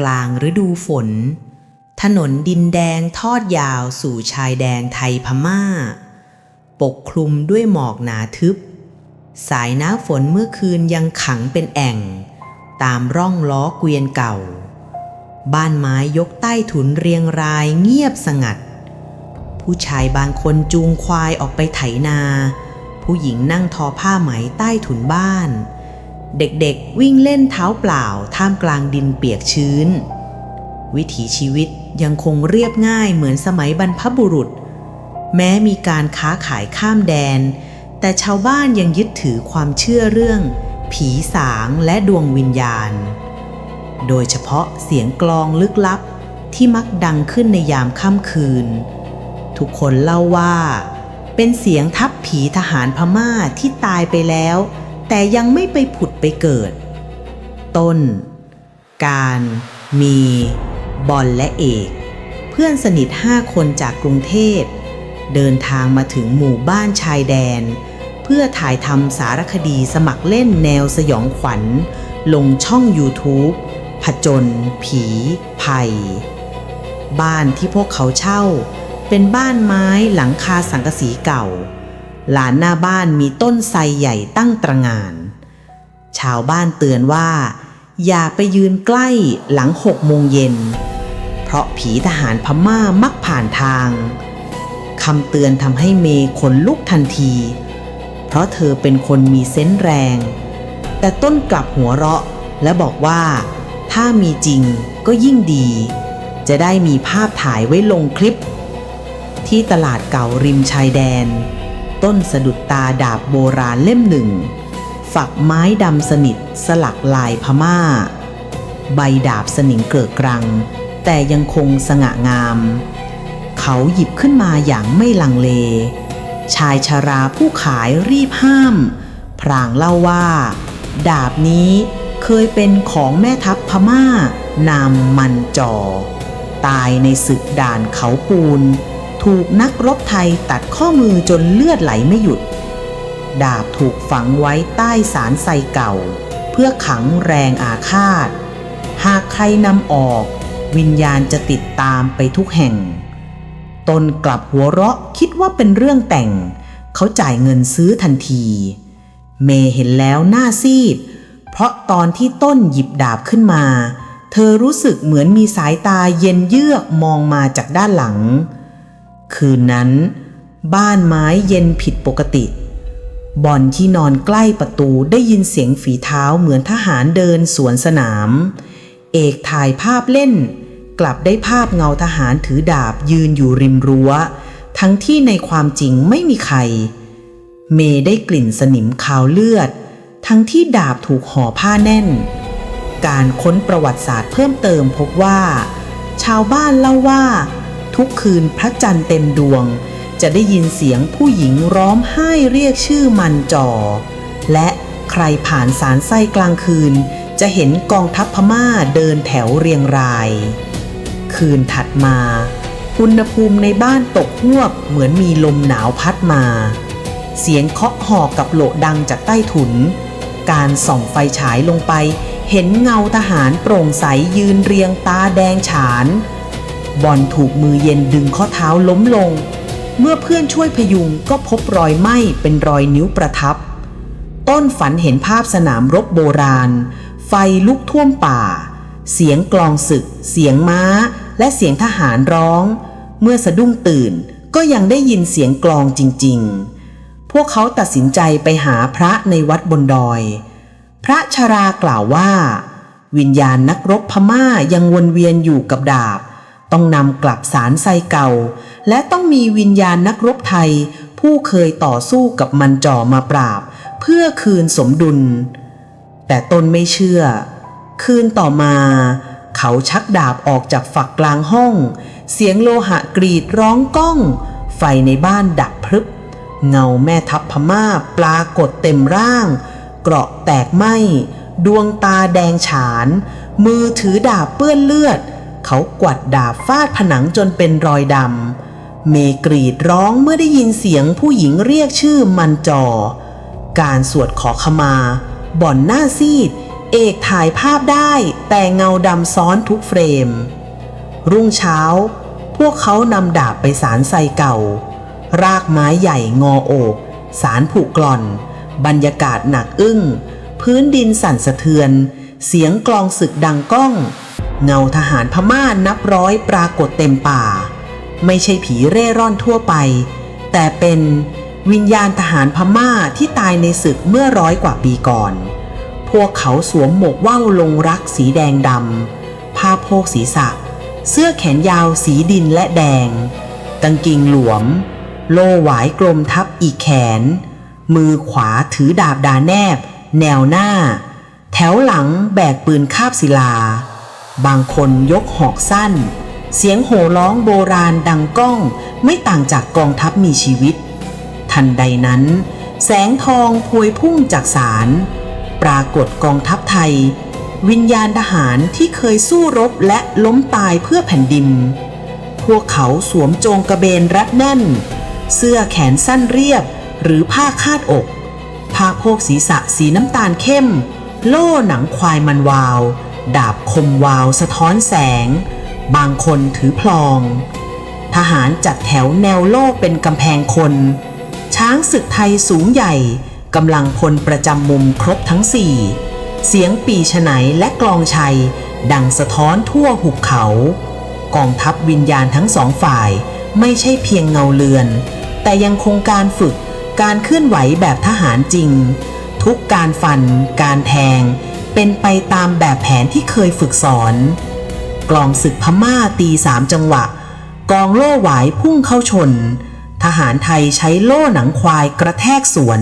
กลางฤดูฝน ถนนดินแดงทอดยาวสู่ชายแดนไทยพม่า ปกคลุมด้วยหมอกหนาทึบ สายน้ำฝนเมื่อคืนยังขังเป็นแอ่ง ตามร่องล้อเกวียนเก่า บ้านไม้ยกใต้ถุนเรียงรายเงียบสงัด ผู้ชายบางคนจูงควายออกไปไถนา ผู้หญิงนั่งทอผ้าไหมใต้ถุนบ้าน เด็กๆวิ่งเล่นเท้าเปล่าท่ามกลางดินเปียกชื้น วิถีชีวิตยังคงเรียบง่ายเหมือนสมัยบรรพบุรุษ แม้มีการค้าขายข้ามแดน แต่ชาวบ้านยังยึดถือความเชื่อเรื่อง ผีสางและดวงวิญญาณ โดยเฉพาะเสียงกลองลึกลับที่มักดังขึ้นในยามค่ำคืน ทุกคนเล่าว่า เป็นเสียงทัพผีทหารพม่าที่ตายไปแล้ว แต่ยังไม่ไปผุดไปเกิด ต้น การ มี บอลและเอก เพื่อนสนิทห้าคนจากกรุงเทพ เดินทางมาถึงหมู่บ้านชายแดน เพื่อถ่ายทำสารคดีสมัครเล่นแนวสยองขวัญ ลงช่อง YouTube ผจญผี ภัย บ้านที่พวกเขาเช่า เป็นบ้านไม้หลังคาสังกะสีเก่า ลานหน้าบ้านมีต้นไทรใหญ่ตั้งตระงาน ชาวบ้านเตือนว่า อย่าไปยืนใกล้หลังหกโมงเย็น เพราะผีทหารพม่ามักผ่านทางคำเตือนทำให้เมย์ขนลุกทันที เพราะเธอเป็นคนมีเซนส์แรง แต่ต้นกลับหัวเราะและบอกว่าถ้ามีจริงก็ยิ่งดี จะได้มีภาพถ่ายไว้ลงคลิป ที่ตลาดเก่าริมชายแดน ต้นสะดุดตาดาบโบราณเล่มหนึ่ง ฝักไม้ดำสนิทสลักลายพม่า ใบดาบสนิงเกิดกรัง แต่ยังคงสง่างาม เขาหยิบขึ้นมาอย่างไม่ลังเล ชายชาราผู้ขายรีบห้าม พรางเล่าว่า ดาบนี้เคยเป็นของแม่ทัพพม่า นามมันจอ ตายในศึกด่านเขาปูน ถูกนักรบไทยตัดข้อมือจนเลือดไหลไม่หยุด ดาบถูกฝังไว้ใต้สารไซเก่า เพื่อขังแรงอาฆาต หากใครนำออก วิญญาณจะติดตามไปทุกแห่ง ตนกลับหัวเราะคิดว่าเป็นเรื่องแต่ง เขาจ่ายเงินซื้อทันที เมเห็นแล้วหน้าซีด เพราะตอนที่ต้นหยิบดาบขึ้นมา เธอรู้สึกเหมือนมีสายตาเย็นเยือกมองมาจากด้านหลัง คืนนั้น บ้านไม้เย็นผิดปกติ บอลที่นอนใกล้ประตูได้ยินเสียงฝีเท้าเหมือนทหารเดินสวนสนาม เอกถ่ายภาพเล่น กลับได้ภาพเงาทหารถือดาบยืนอยู่ริมรั้ว ทั้งที่ในความจริงไม่มีใคร เมย์ได้กลิ่นสนิมคาวเลือด ทั้งที่ดาบถูกห่อผ้าแน่น การค้นประวัติศาสตร์เพิ่มเติมพบว่า ชาวบ้านเล่าว่า ทุกคืนพระจันทร์เต็มดวง จะได้ยินเสียงผู้หญิงร้องไห้เรียกชื่อมันจอและใครผ่านสารไส้กลางคืน จะเห็นกองทัพพม่าเดินแถวเรียงราย คืนถัดมา อุณหภูมิในบ้านตกหวบเหมือนมีลมหนาวพัดมา เสียงเคาะหอกกับโหลดังจากใต้ถุน การส่องไฟฉายลงไปเห็นเงาทหารโปร่งใสยืนเรียงตาแดงฉาน บอลถูกมือเย็นดึงข้อเท้าล้มลง เมื่อเพื่อนช่วยพยุงก็พบรอยไหม้เป็นรอยนิ้วประทับ ต้นฝันเห็นภาพสนามรบโบราณ ไฟลุกท่วมป่า เสียงกลองศึก เสียงม้า และเสียงทหารร้อง เมื่อสะดุ้งตื่นก็ยังได้ยินเสียงกลองจริง ๆ พวกเขาตัดสินใจไปหาพระในวัดบนดอย พระชรากล่าวว่า วิญญาณนักรบพม่ายังวนเวียนอยู่กับดาบ ต้องนำกลับสารไซเก่า และต้องมีวิญญาณนักรบไทย ผู้เคยต่อสู้กับมันจ่อมาปราบ เพื่อคืนสมดุล แต่ตนไม่เชื่อ คืนต่อมา เขาชักดาบออกจากฝักกลางห้อง เสียงโลหะกรีดร้องก้อง ไฟในบ้านดับพรึบ เงาแม่ทัพพม่าปรากฏเต็มร่าง เกราะแตกไหมดวงตาแดงฉาน มือถือดาบเปื้อนเลือด เขากวัดดาบฟาดผนังจนเป็นรอยดำ เมกรีดร้องเมื่อได้ยินเสียงผู้หญิงเรียกชื่อมันจอ การสวดขอขมา บ่อนหน้าซีด เอกถ่ายภาพได้แต่เงาดำซ้อนทุกเฟรม รุ่งเช้า พวกเขานำดาบไปสารไซเก่า รากไม้ใหญ่งอโอบสารผูกกล่อน บรรยากาศหนักอึ้ง พื้นดินสั่นสะเทือน เสียงกลองศึกดังก้อง เงาทหารพม่านับร้อยปรากฏเต็มป่า ไม่ใช่ผีเร่ร่อนทั่วไป แต่เป็นวิญญาณทหารพม่าที่ตายในศึกเมื่อร้อยกว่าปีก่อน พวกเขาสวมหมวกว่าวลงรักสีแดงดำผ้าโพกศีรษะ เสื้อแขนยาวสีดินและแดง กางเกงหลวม โล่หวายกลมทับอีกแขน มือขวาถือดาบดาแนบ แนวหน้า แถวหลังแบกปืนคาบศิลา บางคนยกหอกสั้น เสียงโห่ร้องโบราณดังก้องไม่ต่างจากกองทัพมีชีวิต ทันใดนั้น แสงทองพวยพุ่งจากศาลปรากฏกองทัพไทย วิญญาณทหารที่เคยสู้รบและล้มตายเพื่อแผ่นดิน พวกเขาสวมโจงกระเบนรัดแน่น เสื้อแขนสั้นเรียบหรือผ้าคาดอกผ้าโพกศีรษะสีน้ำตาลเข้ม โล่หนังควายมันวาว ดาบคมวาวสะท้อนแสง บางคนถือพลอง ทหารจัดแถวแนวโล่เป็นกำแพงคน ช้างศึกไทยสูงใหญ่กำลังพลประจำมุมครบทั้งสี่เสียงปีฉไนและกลองชัย ดังสะท้อนทั่วหุบเขา กองทัพวิญญาณทั้งสองฝ่ายไม่ใช่เพียงเงาเลือน แต่ยังคงการฝึกการเคลื่อนไหวแบบทหารจริง ทุกการฟัน การแทง เป็นไปตามแบบแผนที่เคยฝึกสอน กลองศึกพม่าตีสามจังหวะ กองโล่หวายพุ่งเข้าชน ทหารไทยใช้โล่หนังควายกระแทกสวน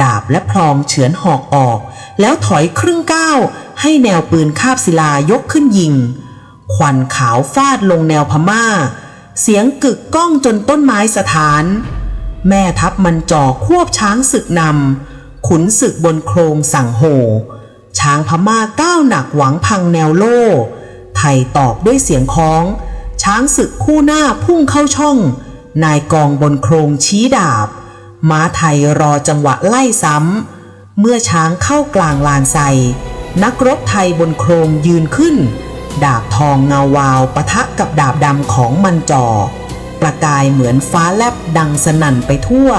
ดาบและพลองเฉือนหอกออก แล้วถอยครึ่งก้าวให้แนวปืนคาบศิลายกขึ้นยิง ควันขาวฟาดลงแนวพม่า เสียงกึกก้องจนต้นไม้สถาน แม่ทัพมันจ่อควบช้างศึกนำขุนศึกบนโครงสั่งโห ช้างพม่าก้าวหนักหวังพังแนวโล่ ไทยตอบด้วยเสียงคล้อง ช้างศึกคู่หน้าพุ่งเข้าช่อง นายกองบนโครงชี้ดาบ ม้าไทยรอจังหวะไล่ซ้ำ เมื่อช้างเข้ากลางลานไซนักรบไทยบนโครงยืนขึ้น ดาบทองเงาวาวปะทะกับดาบดำของมันจอ ประกายเหมือนฟ้าแลบดังสนั่นไปทั่ว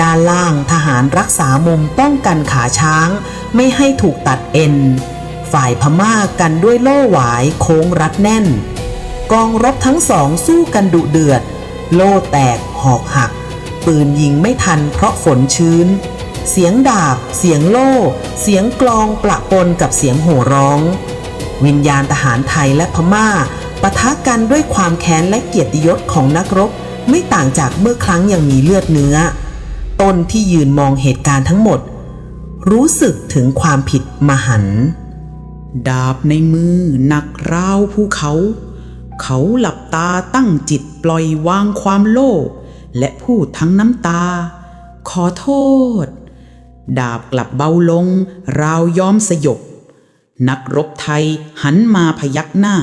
ด้านล่างทหารรักษามุมป้องกันขาช้าง ไม่ให้ถูกตัดเอ็น ฝ่ายพม่ากันด้วยโล่หวายโค้งรัดแน่น กองรบทั้งสองสู้กันดุเดือด โล่แตกหอกหัก ปืนยิงไม่ทันเพราะฝนชื้น เสียงดาบ เสียงโล่ เสียงกลองปละปนกับเสียงโห่ร้อง วิญญาณทหารไทยและพม่าปะทะกันด้วยความแค้นและเกียรติยศของนักรบ ไม่ต่างจากเมื่อครั้งยังมีเลือดเนื้อ ต้นที่ยืนมองเหตุการณ์ทั้งหมด รู้สึกถึงความผิดมหัน ดาบในมือหนักราวภูเขา เขาหลับตาตั้งจิตปล่อยวางความโลภและพูดทั้งน้ำตา ขอโทษ ดาบกลับเบาลง ราวยอมสยบ นักรบไทยหันมาพยักหน้า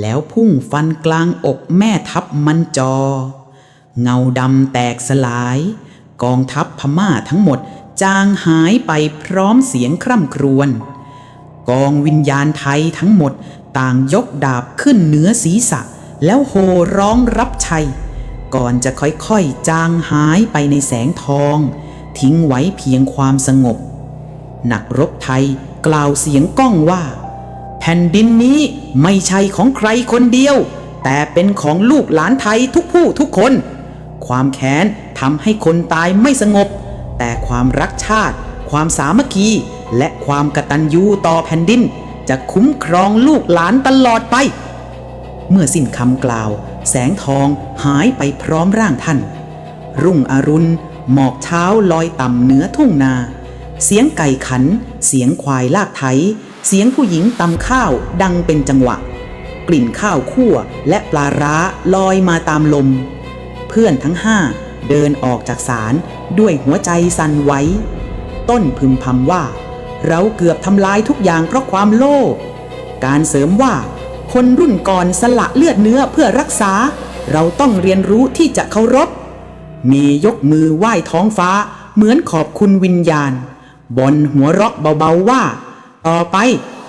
แล้วพุ่งฟันกลางอกแม่ทัพมันจอ เงาดำแตกสลาย กองทัพพม่าทั้งหมดจางหายไปพร้อมเสียงคร่ำครวญ กองวิญญาณไทยทั้งหมดต่างยกดาบขึ้นเหนือศีรษะ แล้วโห่ร้องรับชัย ก่อนจะค่อยๆ จางหายไปในแสงทอง ทิ้งไว้เพียงความสงบนักรบไทยกล่าวเสียงก้องว่า แผ่นดินนี้ไม่ใช่ของใครคนเดียว แต่เป็นของลูกหลานไทยทุกผู้ทุกคน ความแค้นทำให้คนตายไม่สงบ แต่ความรักชาติ ความสามัคคี และความกตัญญูต่อแผ่นดิน จะคุ้มครองลูกหลานตลอดไป เมื่อสิ้นคำกล่าว แสงทองหายไปพร้อมร่างท่าน รุ่งอรุณหมอกเช้าลอยต่ำเหนือทุ่งนา เสียงไก่ขัน เสียงควายลากไถ เสียงผู้หญิงตำข้าวดังเป็นจังหวะ กลิ่นข้าวคั่วและปลาร้าลอยมาตามลม พื่อนทั้งห้าเดินออกจากศาลด้วยหัวใจสั่นไหวต้นพึมพำว่า เราเกือบทำลายทุกอย่างเพราะความโลภการเสริมว่า คนรุ่นก่อนสละเลือดเนื้อเพื่อรักษา เราต้องเรียนรู้ที่จะเคารพเมยกมือไหว้ท้องฟ้าเหมือนขอบคุณวิญญาณบนหัวเราะเบาๆว่าตต่อไป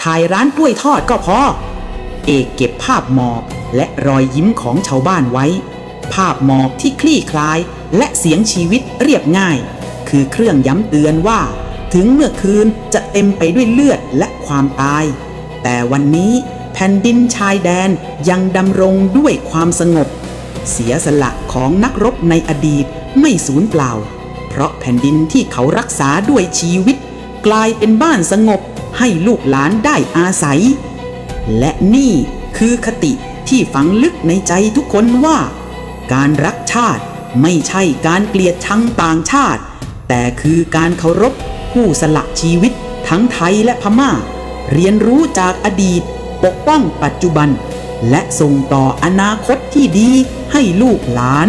ถ่ายร้านกล้วยทอดก็พอ เอกเก็บภาพหมอบและรอยยิ้มของชาวบ้านไว้ ภาพหมอบที่คลี่คลาย และเสียงชีวิตเรียบง่าย คือเครื่องย้ำเตือนว่า ถึงเมื่อคืนจะเต็มไปด้วยเลือดและความตาย แต่วันนี้แผ่นดินชายแดนยังดำรงด้วยความสงบ เสียสละของนักรบในอดีตไม่สูญเปล่า เพราะแผ่นดินที่เขารักษาด้วยชีวิต กลายเป็นบ้านสงบให้ลูกหลานได้อาศัย และนี่คือคติที่ฝังลึกในใจทุกคนว่า การรักชาติไม่ใช่การเกลียดชังต่างชาติ แต่คือการเคารพผู้สละชีวิตทั้งไทยและพม่า เรียนรู้จากอดีต ปกป้องปัจจุบัน และส่งต่ออนาคตที่ดีให้ลูกหลาน